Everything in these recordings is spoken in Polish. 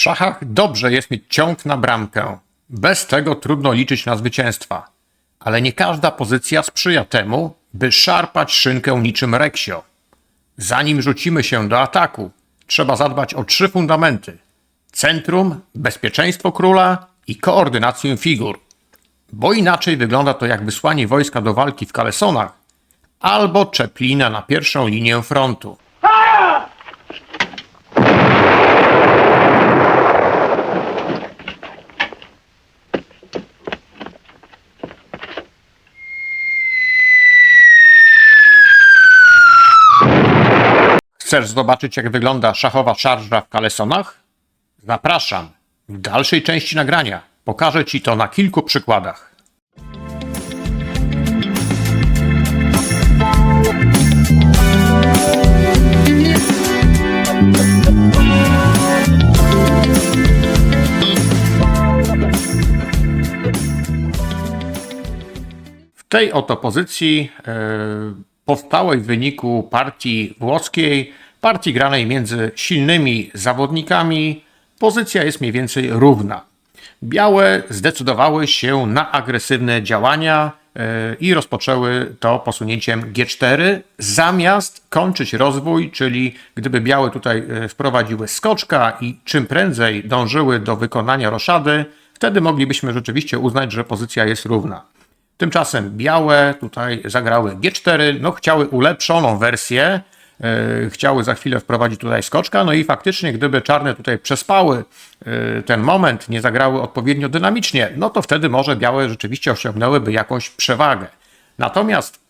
W szachach dobrze jest mieć ciąg na bramkę. Bez tego trudno liczyć na zwycięstwa. Ale nie każda pozycja sprzyja temu, by szarpać szynkę niczym reksio. Zanim rzucimy się do ataku, trzeba zadbać o trzy fundamenty: centrum, bezpieczeństwo króla i koordynację figur. Bo inaczej wygląda to jak wysłanie wojska do walki w kalesonach albo czeplina na pierwszą linię frontu. Chcesz zobaczyć, jak wygląda szachowa szarża w kalesonach? Zapraszam. W dalszej części nagrania pokażę Ci to na kilku przykładach. W tej oto pozycji e, powstałej w wyniku partii włoskiej, partii granej między silnymi zawodnikami, pozycja jest mniej więcej równa. Białe zdecydowały się na agresywne działania e, i rozpoczęły to posunięciem G4, zamiast kończyć rozwój, czyli gdyby białe tutaj e, wprowadziły skoczka i czym prędzej dążyły do wykonania roszady, wtedy moglibyśmy rzeczywiście uznać, że pozycja jest równa. Tymczasem białe tutaj zagrały G4, no chciały ulepszoną wersję, chciały za chwilę wprowadzić tutaj skoczka, no i faktycznie gdyby czarne tutaj przespały e, ten moment, nie zagrały odpowiednio dynamicznie, no to wtedy może białe rzeczywiście osiągnęłyby jakąś przewagę. Natomiast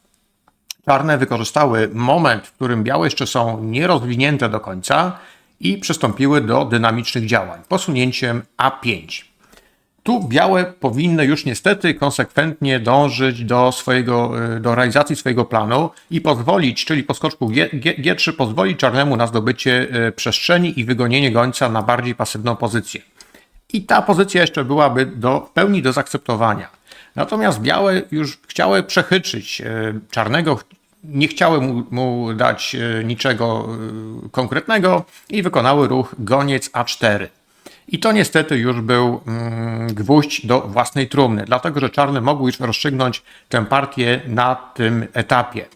czarne wykorzystały moment, w którym białe jeszcze są nierozwinięte do końca i przystąpiły do dynamicznych działań posunięciem A5. Tu białe powinny już niestety konsekwentnie dążyć do, swojego, y, do realizacji swojego planu i pozwolić, czyli po skoczku G, G, G3 pozwoli czarnemu na zdobycie y, przestrzeni i wygonienie gońca na bardziej pasywną pozycję. I ta pozycja jeszcze byłaby do, w pełni do zaakceptowania. Natomiast białe już chciały przechytrzyć y, czarnego, nie chciały mu, mu dać niczego konkretnego i wykonały ruch goniec A4. I to niestety już był mm, gwóźdź do własnej trumny, dlatego że czarne mogły już rozstrzygnąć tę partię na tym etapie.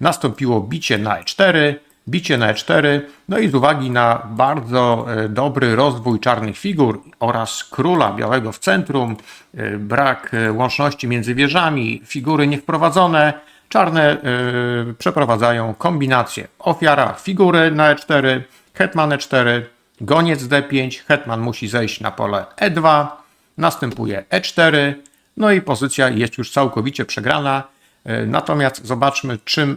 Nastąpiło bicie na E4, bicie na E4, no i z uwagi na bardzo e, dobry rozwój czarnych figur oraz króla białego w centrum, e, brak e, łączności między wieżami, figury niewprowadzone, czarne przeprowadzają kombinację. Ofiara figury na E4, hetman E4, goniec d5, hetman musi zejść na pole e2, następuje e4, no i pozycja jest już całkowicie przegrana. E, natomiast zobaczmy, czym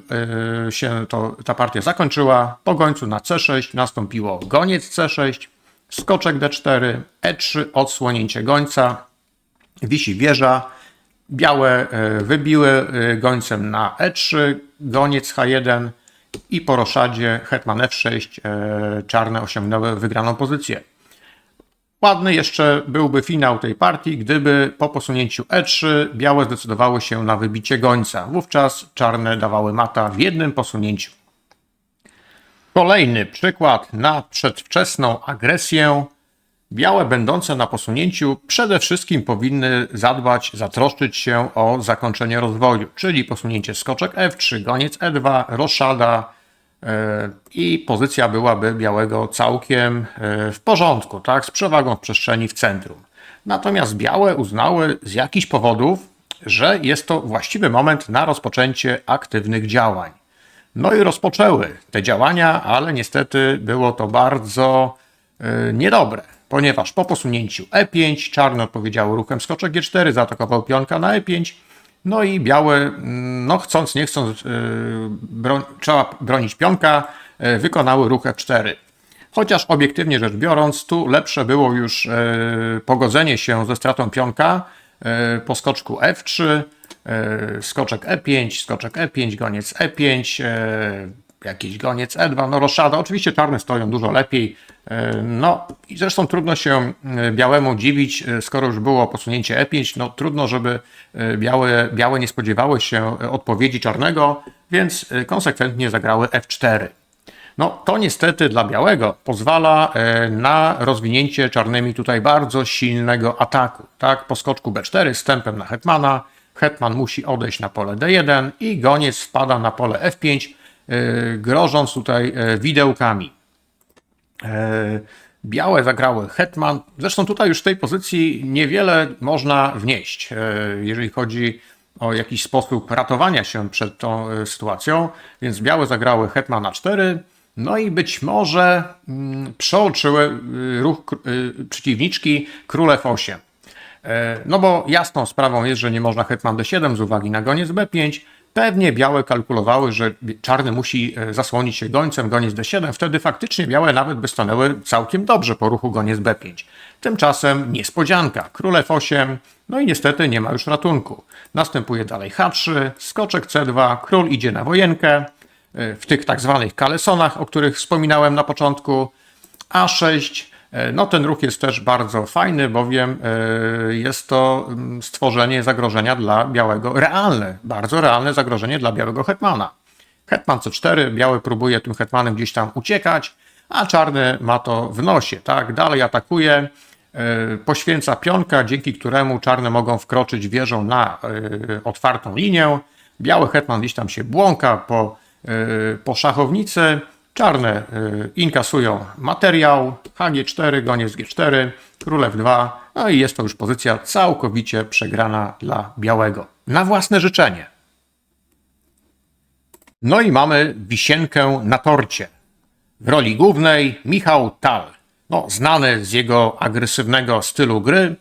e, się to, ta partia zakończyła. Po gońcu na c6 nastąpiło goniec c6, skoczek d4, e3, odsłonięcie gońca, wisi wieża, białe e, wybiły gońcem na e3, goniec h1, i po roszadzie hetman f6 e, czarne osiągnęły wygraną pozycję. Ładny jeszcze byłby finał tej partii, gdyby po posunięciu e3 białe zdecydowały się na wybicie gońca. Wówczas czarne dawały mata w jednym posunięciu. Kolejny przykład na przedwczesną agresję. Białe będące na posunięciu przede wszystkim powinny zadbać, zatroszczyć się o zakończenie rozwoju, czyli posunięcie skoczek F3, goniec E2, roszada e, i pozycja byłaby białego całkiem e, w porządku, tak, z przewagą w przestrzeni w centrum. Natomiast białe uznały z jakichś powodów, że jest to właściwy moment na rozpoczęcie aktywnych działań. No i rozpoczęły te działania, ale niestety było to bardzo e, niedobre ponieważ po posunięciu E5 czarne odpowiedziały ruchem skoczek G4, zaatakował pionka na E5, no i białe, mm, no chcąc, nie chcąc, bro, trzeba bronić pionka, yy, wykonały ruch F4. Chociaż obiektywnie rzecz biorąc, tu lepsze było już yy, pogodzenie się ze stratą pionka po skoczku F3, yy, skoczek E5, skoczek E5, goniec E5, jakiś goniec E2, no roszada. Oczywiście czarne stoją dużo lepiej. E, no i zresztą trudno się e, białemu dziwić, e, skoro już było posunięcie E5, no trudno, żeby białe, białe nie spodziewały się odpowiedzi czarnego, więc konsekwentnie zagrały F4. No to niestety dla białego pozwala na rozwinięcie czarnymi tutaj bardzo silnego ataku. Tak, po skoczku B4 z tempem na hetmana, hetman musi odejść na pole D1 i goniec wpada na pole F5, e, grożąc tutaj e, widełkami. E, Białe zagrały hetman. Zresztą tutaj już w tej pozycji niewiele można wnieść, e, jeżeli chodzi o jakiś sposób ratowania się przed tą e, sytuacją. Więc białe zagrały hetman na 4. No i być może mm, przeoczyły ruch przeciwniczki król F8. E, No bo jasną sprawą jest, że nie można hetman D7 z uwagi na goniec B5. Pewnie białe kalkulowały, że czarny musi e, zasłonić się gońcem, goniec D7. Wtedy faktycznie białe nawet by stanęły całkiem dobrze po ruchu goniec B5. Tymczasem niespodzianka. Król F8, no i niestety nie ma już ratunku. Następuje dalej H3, skoczek C2, król idzie na wojenkę. e, W tych tak zwanych kalesonach, o których wspominałem na początku. A6. E, No ten ruch jest też bardzo fajny, bowiem e, jest to mm, stworzenie zagrożenia dla białego, realne, bardzo realne zagrożenie dla białego hetmana. Hetman C4, biały próbuje tym hetmanem gdzieś tam uciekać, a czarny ma to w nosie, tak? Dalej atakuje, e, poświęca pionka, dzięki któremu czarne mogą wkroczyć wieżą na otwartą linię. Biały hetman gdzieś tam się błąka po, po szachownicy. Czarne y, inkasują materiał, HG4, goniec G4, królew 2, no i jest to już pozycja całkowicie przegrana dla białego. Na własne życzenie. No i mamy wisienkę na torcie. W roli głównej Michał Tal, no, znany z jego agresywnego stylu gry.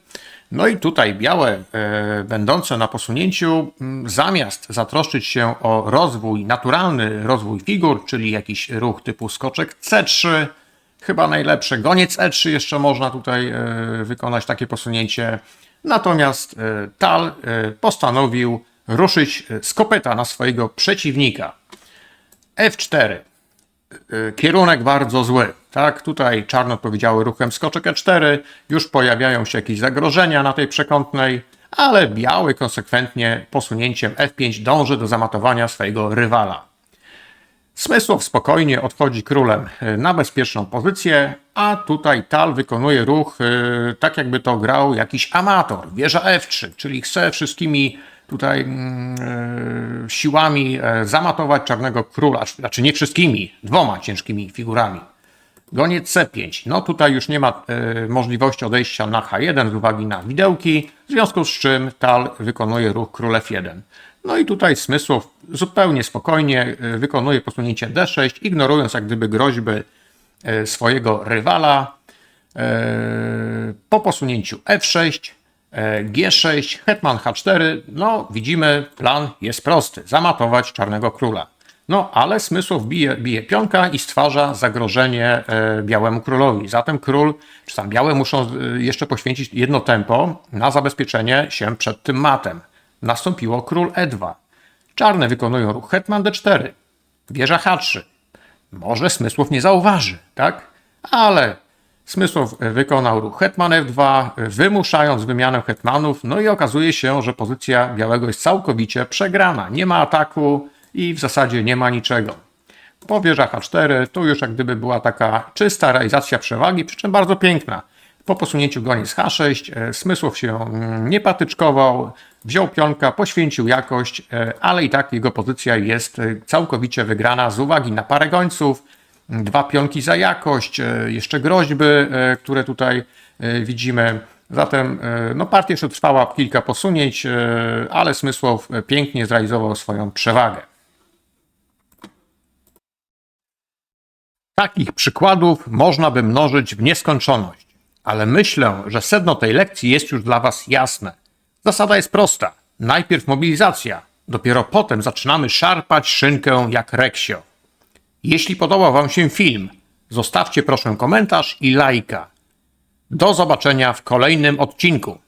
No i tutaj białe, e, będące na posunięciu, m, zamiast zatroszczyć się o rozwój, naturalny rozwój figur, czyli jakiś ruch typu skoczek C3, chyba najlepsze, goniec E3 jeszcze można tutaj e, wykonać takie posunięcie. Natomiast e, Tal postanowił ruszyć z kopyta na swojego przeciwnika. F4 y, kierunek bardzo zły. Tak, tutaj czarno odpowiedziały ruchem skoczek E4, już pojawiają się jakieś zagrożenia na tej przekątnej, ale biały konsekwentnie posunięciem F5 dąży do zamatowania swojego rywala. Smysłow spokojnie odchodzi królem y, na bezpieczną pozycję, a tutaj Tal wykonuje ruch y, tak jakby to grał jakiś amator, wieża F3, czyli chce wszystkimi tutaj mm, y, siłami e, zamatować czarnego króla, znaczy nie wszystkimi, dwoma ciężkimi figurami. Goniec C5. No tutaj już nie ma e, możliwości odejścia na H1 z uwagi na widełki, w związku z czym Tal wykonuje ruch król F1. No i tutaj Smysłow zupełnie spokojnie e, wykonuje posunięcie D6, ignorując jak gdyby groźby e, swojego rywala. E, Po posunięciu F6, e, G6, Hetman H4, no widzimy, plan jest prosty, zamatować czarnego króla. No, ale Smysłow bije, bije pionka i stwarza zagrożenie e, białemu królowi. Zatem król, czy tam białe muszą e, jeszcze poświęcić jedno tempo na zabezpieczenie się przed tym matem. Nastąpiło król E2. Czarne wykonują ruch hetman D4. Wieża H3. Może Smysłow nie zauważy, tak? Ale Smysłow wykonał ruch hetman F2, wymuszając wymianę hetmanów, no i okazuje się, że pozycja białego jest całkowicie przegrana. Nie ma ataku i w zasadzie nie ma niczego. Po wieża H4 tu już jak gdyby była taka czysta realizacja przewagi, przy czym bardzo piękna. Po posunięciu goniec H6 e, Smysłow się mm, nie patyczkował, wziął pionka, poświęcił jakość, e, ale i tak jego pozycja jest e, całkowicie wygrana z uwagi na parę gońców, dwa pionki za jakość, e, jeszcze groźby, e, które tutaj e, widzimy. Zatem no, partia jeszcze trwała kilka posunięć, ale Smysłow pięknie zrealizował swoją przewagę. Takich przykładów można by mnożyć w nieskończoność, ale myślę, że sedno tej lekcji jest już dla Was jasne. Zasada jest prosta. Najpierw mobilizacja, dopiero potem zaczynamy szarpać szynkę jak reksio. Jeśli podobał Wam się film, zostawcie proszę komentarz i lajka. Do zobaczenia w kolejnym odcinku.